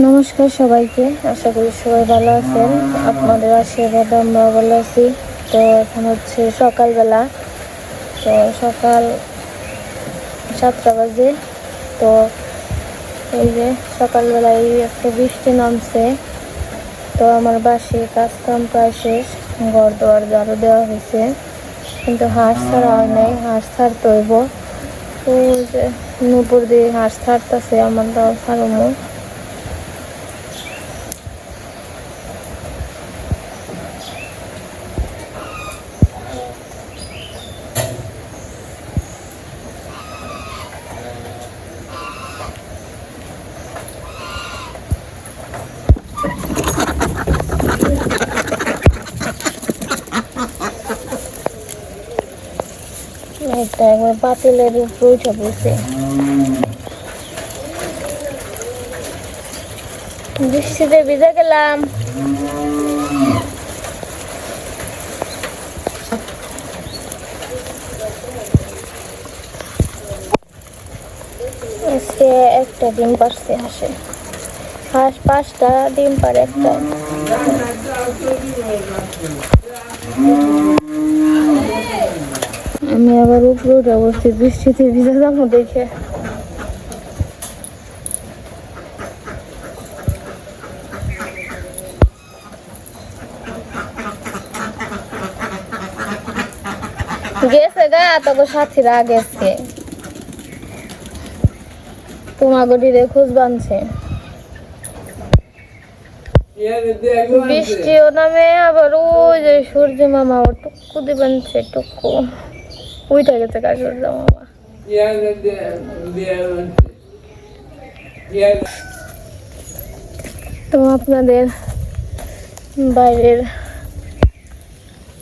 নমস্কার সবাইকে, আশা করি সবাই ভালো আছেন। আপনাদের আশীর্বাদ আমরা ভালো আছি। তো এখন হচ্ছে সকালবেলা। তো সকাল সাতটা বাজে। তো এই যে সকালবেলায় একটা বৃষ্টি নামছে। তো আমার বাসে কাজ কাম প্রায় শেষ। ঘর দোয়ার ঝাড়ু দেওয়া হয়েছে। কিন্তু হাঁস ছাড়া হয় নাই, হাঁস ছাড়তে হইব। তো যে নুপুর দিয়ে হাঁস ছাড়তেছে, আমার দাও ছাড়মো এটা একবার পাতিলের উপরে উঠে পড়ছে বৃষ্টিতে ভিজে গেলাম। আজকে একটা ডিম পারছে হাসে হাঁস পাঁচটা ডিম পারে একটা। আমি আবার উপরে উঠে বসছি, বৃষ্টিতে ভিজে যাব দেখে। গেছে গা, তোকে সাথীরা গেছে তোমার গডিরে খোঁজ বানছে। বৃষ্টিও নামে, আবার ওই যে সূর্য মামা ও টুকু দিবেনছে টুকু উইটা গেছে সূর্য মামা তো আপনাদের বাইরের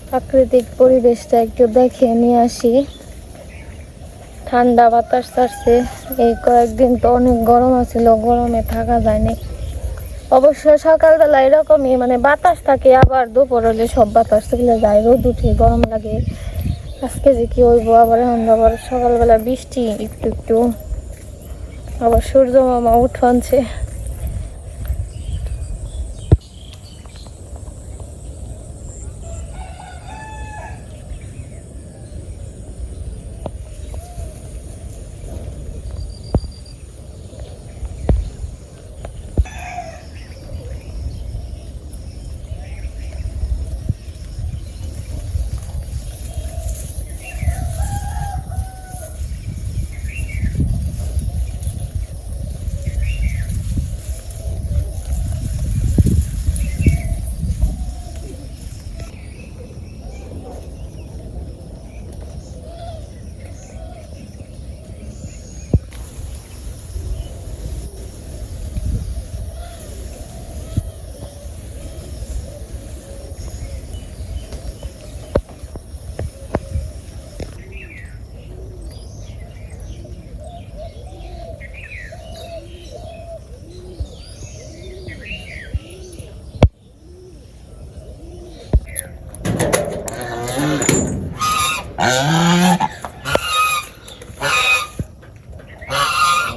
প্রাকৃতিক পরিবেশটা একটু দেখে নিয়ে আসি। ঠান্ডা বাতাস ছাড়ছে এই কয়েকদিন তো অনেক গরম আছিল, গরমে থাকা যায়নি। অবশ্য সকালবেলা এরকমই মানে বাতাস থাকে, আবার দুপুর হলে সব বাতাস চলে যায়, রোদ উঠে, গরম লাগে। আজকে যে কি হইব, আবার এখন আবার সকালবেলা বৃষ্টি, একটু একটু। আবার সূর্য মামা উঠছে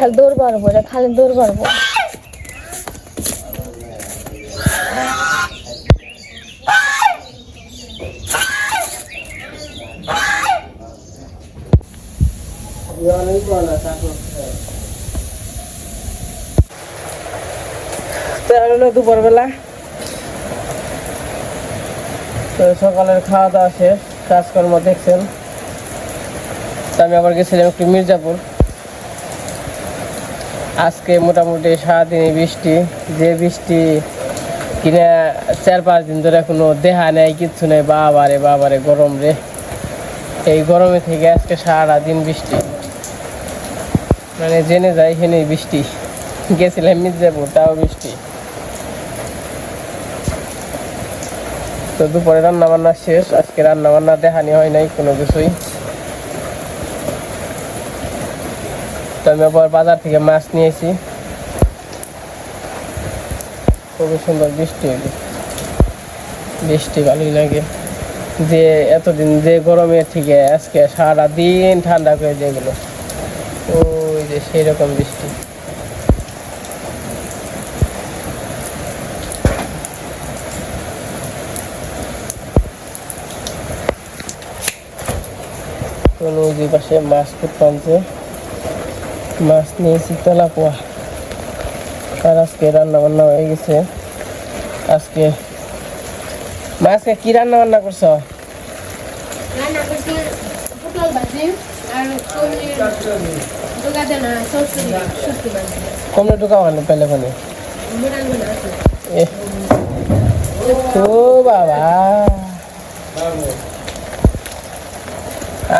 খালি দৌড় পারব এটা খালি দৌড় পারব হলো দুপুরবেলা। তো সকালের খাওয়া দাওয়া শেষ, কাজকর্ম দেখছেন। আমি আবার গেছিলাম একটু মির্জাপুর। আজকে মোটামুটি সারাদিনই বৃষ্টি। যে বৃষ্টি কিনা চার পাঁচ দিন ধরে কোনো দেহা নেই, কিচ্ছু নেই। বাবারে বাবারে, গরম রে। এই গরমে থেকে আজকে সারা দিন বৃষ্টি। মানে জেনে যায় এখানে বৃষ্টি। গেছিলাম মির্জাপুর, তাও বৃষ্টি। তো দুপুরে রান্না বান্না শেষ, আজকে রান্না বান্না দেখানি হয় নাই কোনো কিছুই। আমি আবার বাজার থেকে মাছ নিয়েছি। খুবই সুন্দর বৃষ্টি হইল। বৃষ্টি ভালোই লাগে। যে এতদিন যে গরমে থেকে আজকে সারা দিন ঠান্ডা করে যেগুলো ওই যে সেই রকম বৃষ্টি নদীর পাশে মাছ ফুটপানছে মাছ নিয়েছি তেলা পোয়া আর আজকে রান্না বান্না হয়ে গেছে। আজকে মাছকে কি রান্না বান্না করছ কমলে ঢুকা মানে পেলে মানে ও বাবা।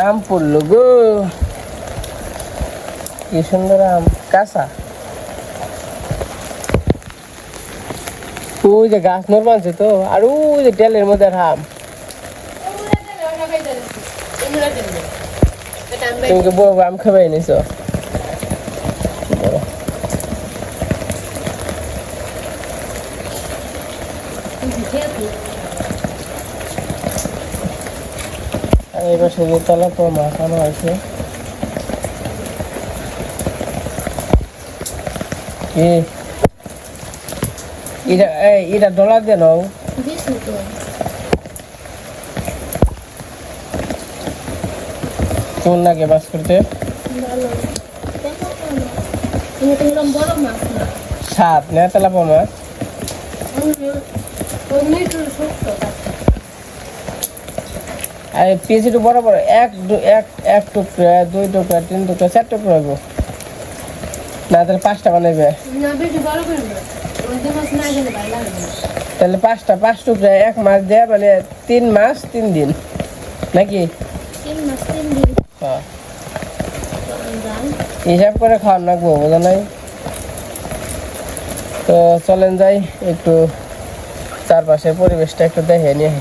আম পড়ল গো। কি সুন্দর আম। কাঁচা? ওই যে গাছ নর বানছে তো, আর ওই যে ডেলের মধ্যে আম। তুমি আম খাবাই নিছো আর এবার শুধু তলা তো মাখানো আছে এটা এটা ডলার দিয়ে নাও। কেমন লাগে বাস করতে? সাত না একটু শক্ত আর পিস একটু বড় বড় এক এক টুকরা, দুই টুকরা, তিন টুকরা, চার টুকরা হইব। না তাহলে পাঁচটা বানাইবে। তাহলে পাঁচটা পাঁচ টুকরা এক মাস দেয় মানে তিন মাস তিন দিন। নাকি? হ্যাঁ। হিসাব করে খাওয়ান রাখব বোঝা নাই? তো চলেন যাই একটু চারপাশের পরিবেশটা একটু দেখে নিয়ে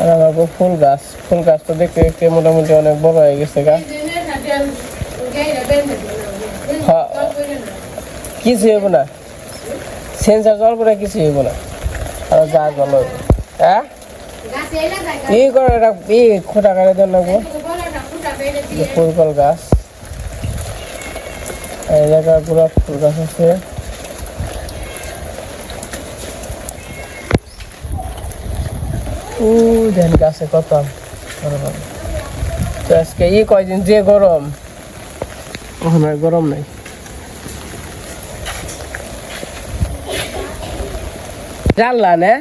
আর আমার ফুল গাছ ফুল গাছ তো দেখতে দেখতে মোটামুটি অনেক বড় হয়ে গেছে গা। হ্যাঁ। কিছু হইব না। সেন্সার জল করে কিছু হইব না। আর ভালো হইব। হ্যাঁ? ই করে ই খোটা করে দেন লাগবো যে কল গাছ। জায়গায় গোলাপ ফুল গাছ আছে। ও দেন গাছে কত। তো আজকে ই কয়দিন যে গরম। ওখানে আর গরম নাই। জানলা না।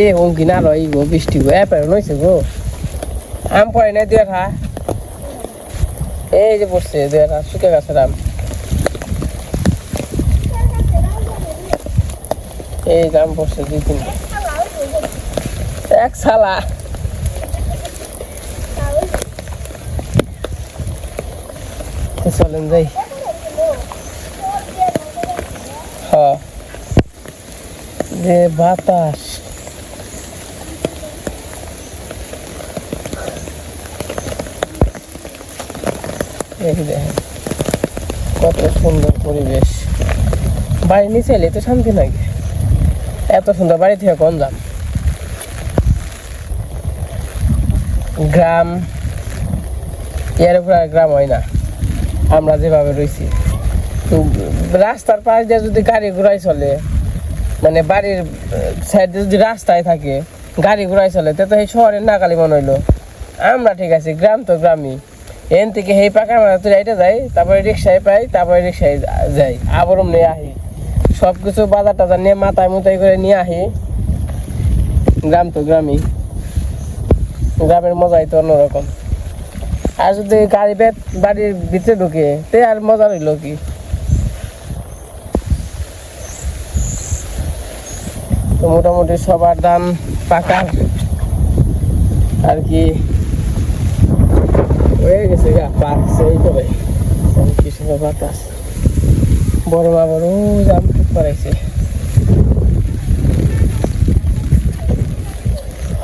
এ অঙ্কি না রই গো, বৃষ্টি গো, এপারে নইছে গো। আম পড়ে নাই দুই খা এই যে পড়ছে খা শুকে গাছের আম। এই আম পড়ছে দুই তিনটা এক সালা চলেন যাই। যে বাতাস। দেখেন, কত সুন্দর পরিবেশ। বাড়ি নিচে এলে তো শান্তি লাগে। এত সুন্দর, বাড়ি থেকে কোন যাম গ্রাম, এর উপরে আর গ্রাম হয় না। আমরা যেভাবে রয়েছি। তো রাস্তার পাশ দিয়ে যদি গাড়ি ঘোড়াই চলে মানে বাড়ির সাইডে যদি রাস্তায় থাকে, গাড়ি ঘোড়াই চলে, তো এই শহরের নাগালি মনে হইল। আমরা ঠিক আছে, গ্রাম তো গ্রামই। এন থেকে সেই পাকা মাথা তুলে এটা যাই, তারপরে রিক্সায় পাই, তারপরে রিক্সায় যাই আবার নিয়ে আহি। সব কিছু বাজার টাজার নিয়ে মাথায় মুতাই করে নিয়ে আহি গ্রাম তো গ্রামই। গ্রামের মজাই তো অন্যরকম। আর যদি গাড়ি বেদ বাড়ির ভিতরে ঢুকে, তে আর মজা রইল কি? তো মোটামুটি সবার ধান পাকা। আর কি? হয়ে গেছে গা পাকছে এই তবে কি সুন্দর বাতাস। বড় জাম ঠিক করাইছে।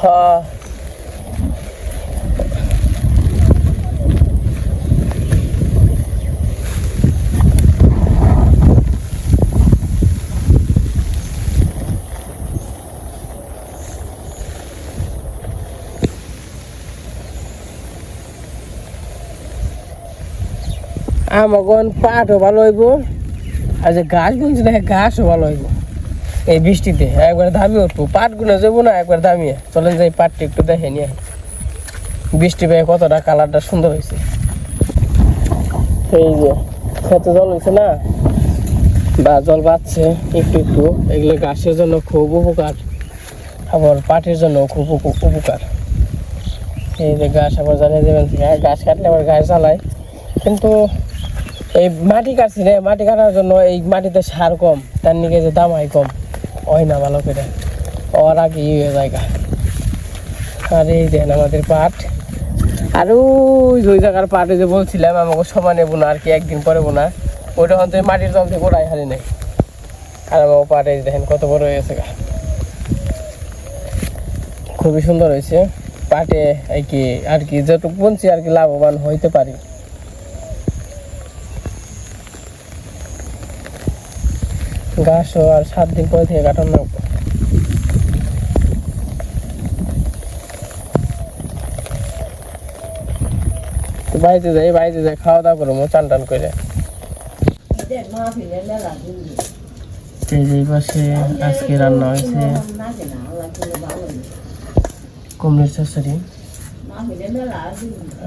হ্যাঁ আমাগন পাটও ভালো হইব। আর যে গাছ বুনছি দেখে গাছও ভালো হইব। এই বৃষ্টিতে, একবার দামি উঠবো পাট গুনে যাব না, একবার দামিয়ে। চলেন যাই পাটটা একটু দেখে নিয়ে। বৃষ্টি পেয়ে কতটা কালারটা সুন্দর হয়েছে এই যে খেতে জল হয়েছে না? বা জল বাড়ছে, একটু একটু। এগুলো গাছের জন্য খুব উপকার, আবার পাটের জন্য খুব উপ- উপকার। এই যে গাছ আবার জানিয়ে দেবেন। হ্যাঁ গাছ কাটলে আবার গাছ জ্বালায়। কিন্তু এই মাটি কাটছি রে, মাটি কাটার জন্য এই মাটিতে সার কম, তার নিকে যে দাম হয় কম। হয় না ভালো করে। ওর আগে ই হয়ে জায়গা। আর এই দেন আমাদের পাট। আর ওই ওই জায়গার পাটে যে বলছিলাম, আমাকে সমানে বোনা আর কি একদিন পরে বোনা ওইটা হয়তো মাটির জল থেকে ওরাই হারি নাই। আর আমাকে পাটে দেখেন কত বড় হয়ে গেছে গা। খুবই সুন্দর হয়েছে। পাটে এই কি, আর কি যতটুকু বলছি আর কি লাভবান হইতে পারি। গাছও আর সাত দিন পরে থেকে কাটানো। তো বাড়িতে যাই বাড়িতে যাই, খাওয়া দাওয়া করব, চান টান করে। এই পাশে আজকে রান্না হয়েছে কুমড়োর চচ্চড়ি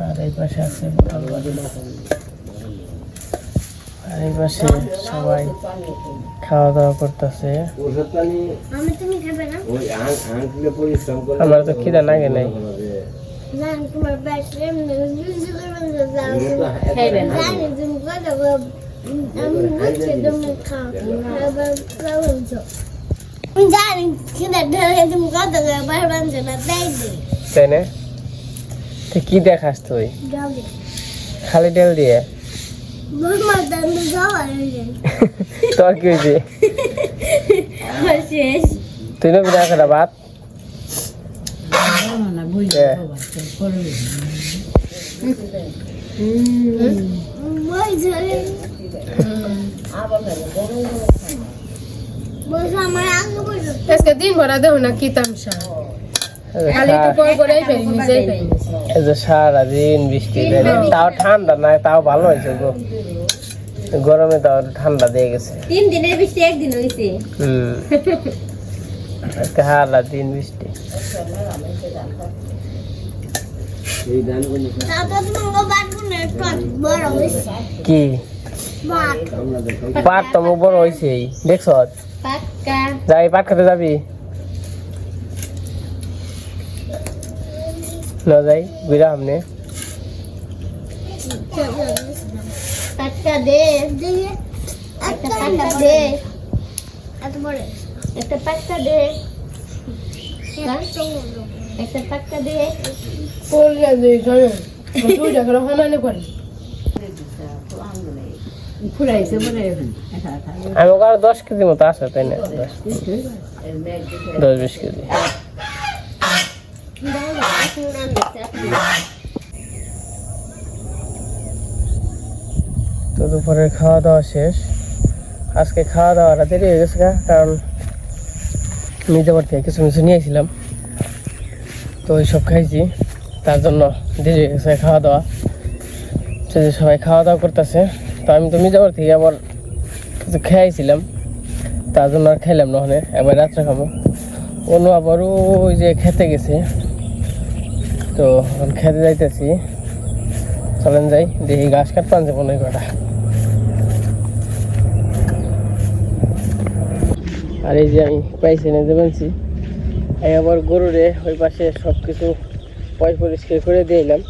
আর এই পাশে আছে। আর এই পাশে সবাই খাওয়া দাওয়া করতেছে আমার তো খিদা লাগে নাই। তাই না? কি দেখাস তুই? খালি তেল দিয়ে? তোর কি হয়েছে তুই না খেলা ভাত দিন ভরা দেও না কি তামসা খালি একটু পর করেই ফেলি নিজেই ফেলি এই যে সারাদিন বৃষ্টি তাও ঠান্ডা না তাও ভালো হয়েছে গো। গরমে তাও ঠান্ডা দিয়ে গেছে। তিন দিনের বৃষ্টি একদিন হয়েছে। হুম। আজকে বৃষ্টি। কি? পাট। তো বড় হয়েছে দেখছ? যাই পাট খেতে যাবি? না। যাই বিরা দে। একটা পাক্কা দে। এত বড় একটা পাক্কা দে। একটা পাক্কা দে। চলে। সমানে করে ফুরাইছে মনে আমি দশ কেজি মতো আছে তাই না? দশ বিশ কেজি। তো দুপুরের খাওয়া দাওয়া শেষ। আজকে খাওয়া দাওয়াটা দেরি হয়ে গেছে কারণ মির্জাপুর থেকে কিছু কিছু নিয়েছিলাম তো সব খাইছি, তার জন্য দেরি হয়ে গেছে খাওয়া দাওয়া। সবাই খাওয়া দাওয়া করতেছে, তো আমি তো মির্জাপুর থেকে আবার কিছু খেয়েছিলাম, তার জন্য আর খাইলাম না ওখানে এবার রাত্রে খাব। অন্য আবার ওই যে খেতে গেছে তো এখন খেতে যাইতেছি। চলেন যাই, দেখি গাছ কাটতাম যাব না কটা আর এই যে আমি পাইছি না দেবেনছি এই আবার গরুরে ওই পাশে সব কিছু পয় পরিষ্কার করে দিলাম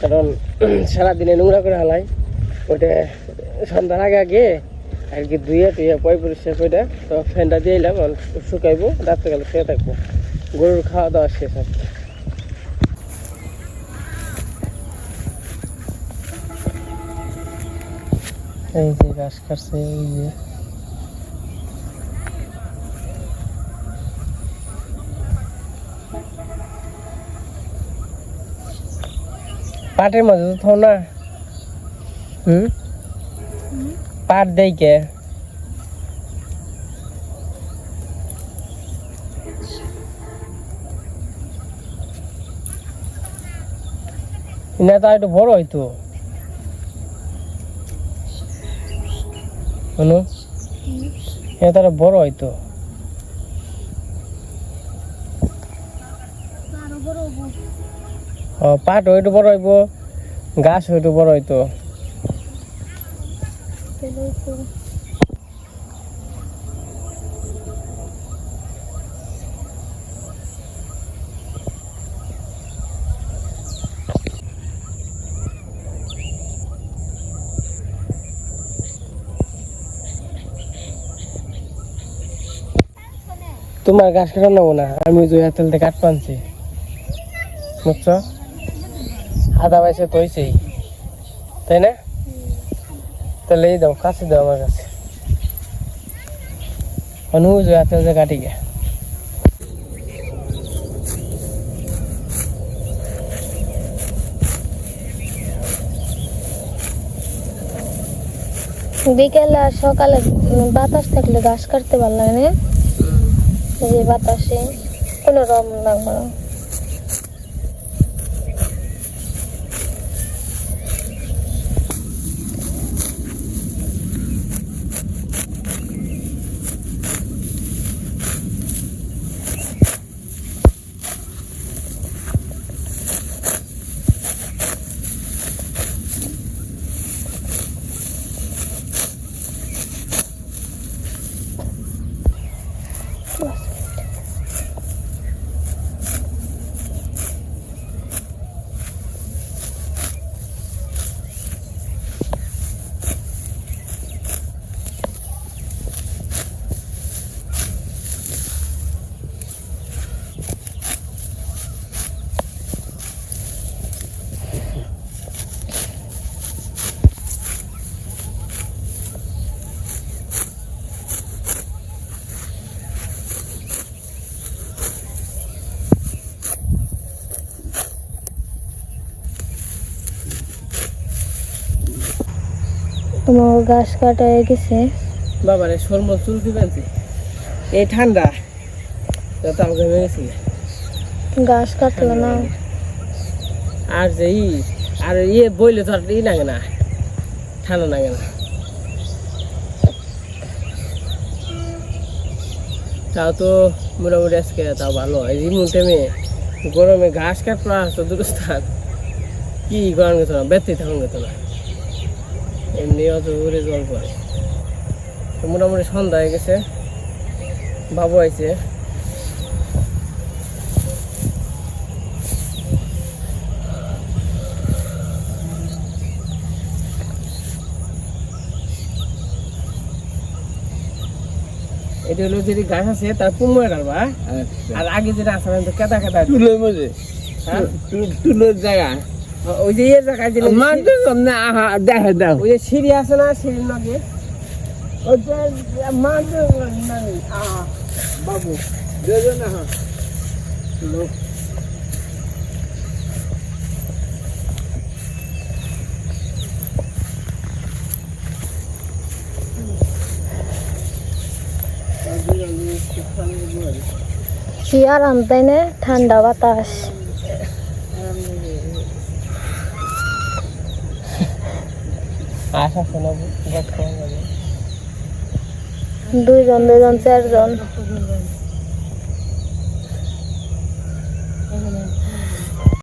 কারণ সারাদিনে নোংরা করে হালাই। ওটা সন্ধ্যার আগে আগে আর কি ধুয়ে টুয়ে পয় পরিষ্কার করে তো ফ্যানটা দিয়ে এলাম শুকাইবো, রাত্রেবেলা শুয়ে থাকব। গরুর খাওয়া দাওয়া শেষ আর এই যে ঘাস কাটছে, এই যে। পাটের মাঝে তো থাও না? হুম? পাট দেই কে? না তো একটু বড় হইতো। অনু এটা তারা বড় হয়তো। পাট হয়তো বড় হইব গাছ হয়তো বড় হইতো। তোমার গাছ কাটা নেব না, আমি দুই হাতেল থেকে কাট পানছি বুঝছ? আধা পয়সা তো হয়েছেই তাই না? তাহলে এই দাও, কাছে দাও আমার কাছে। অনুজ হাতেল থেকে কাটি গে বিকেলে আর সকালে বাতাস থাকলে ঘাস কাটতে ভালো লাগে না? যে বাতাসে কোনো রকম লাগবে না। তোমার ঘাস কাটা হয়ে গেছে। বাবারে সর্ম চুলকি পানছি এই ঠান্ডা। যত আমাকে মেরেছি ঘাস কাটলো না। আর যে ই আর ইয়ে বইলে তো আর ই লাগে না। ঠান্ডা লাগে না। তাও তো মোটামুটি আজকে তাও ভালো এই রিমোট টাইমে গরমে ঘাস কাটলো আসতো দুটো স্থান কি গরম গেত না বেতে থাকুন গেত না। এমনি অত ঘুরে জল পড়ে তো মোটামুটি সন্ধ্যা হয়ে গেছে। বাবু আইছে। এটা হলো যদি গাছ আছে তার পুময় ডালবা আর আগে যেটা আছে তো কেদা কেদা। তুলোর মধ্যে হ্যাঁ? তুলোর জায়গা। ওই যে ইয়ের জায়গায় যে মানতে না আহা দেখে দাও। ওই যে সিঁড়ি আছে না সিঁড়ির লগে? ওটা মানতে নাই আহা বাবু। না হা। লোক। ঠান্ডা বাতাস। আশা শোনাবো দুইজন দুইজন চারজন।